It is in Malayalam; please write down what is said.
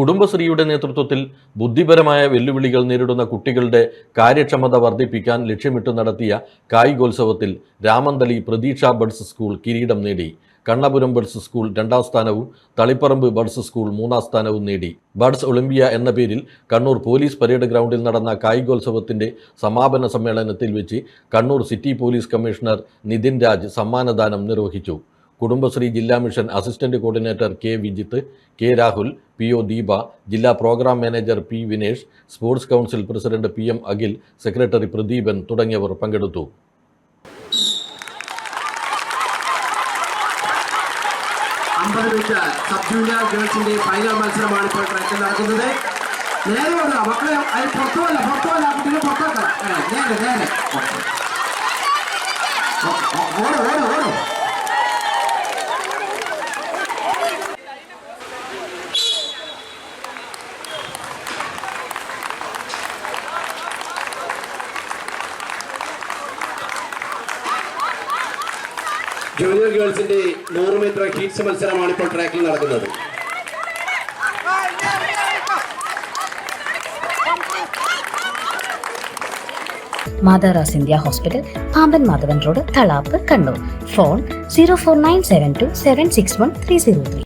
കുടുംബശ്രീയുടെ നേതൃത്വത്തിൽ ബുദ്ധിപരമായ വെല്ലുവിളികൾ നേരിടുന്ന കുട്ടികളുടെ കാര്യക്ഷമത വർദ്ധിപ്പിക്കാൻ ലക്ഷ്യമിട്ട് നടത്തിയ കായികോത്സവത്തിൽ രാമന്തളി പ്രതീക്ഷ ബഡ്സ് സ്കൂൾ കിരീടം നേടി. കണ്ണപുരം ബഡ്സ് സ്കൂൾ രണ്ടാം സ്ഥാനവും തളിപ്പറമ്പ് ബഡ്സ് സ്കൂൾ മൂന്നാം സ്ഥാനവും നേടി. ബഡ്സ് ഒളിമ്പിയ എന്ന പേരിൽ കണ്ണൂർ പോലീസ് പരേഡ് ഗ്രൗണ്ടിൽ നടന്ന കായികോത്സവത്തിന്റെ സമാപന സമ്മേളനത്തിൽ വെച്ച് Kannur city police commissioner Nithin Raj സമ്മാനദാനം നിർവഹിച്ചു. കുടുംബശ്രീ ജില്ലാ mission assistant coordinator K Vijith K Rahul P O Deepa ജില്ലാ programme manager P Vinesh sports council president P M Akhil secretary Pradeepan തുടങ്ങിയവർ പങ്കെടുത്തു. അമ്പത് മീറ്റർ ഫൈനൽ മത്സരമാണ് ഇപ്പോൾ നടക്കുന്നത്. നേരെ മക്കളെ നേരെ നേരെ. ജൂനിയർ ഗേൾസിന്റെ നൂറ് മീറ്റർ ഹീറ്റ്സ് മത്സരമാണ് ഇപ്പോൾ ട്രാക്കിൽ നടക്കുന്നത്. മാതാറാസ് India hospital Pamban Madhavan road Thalap Kannur phone zero four nine seven two seven six one three zero three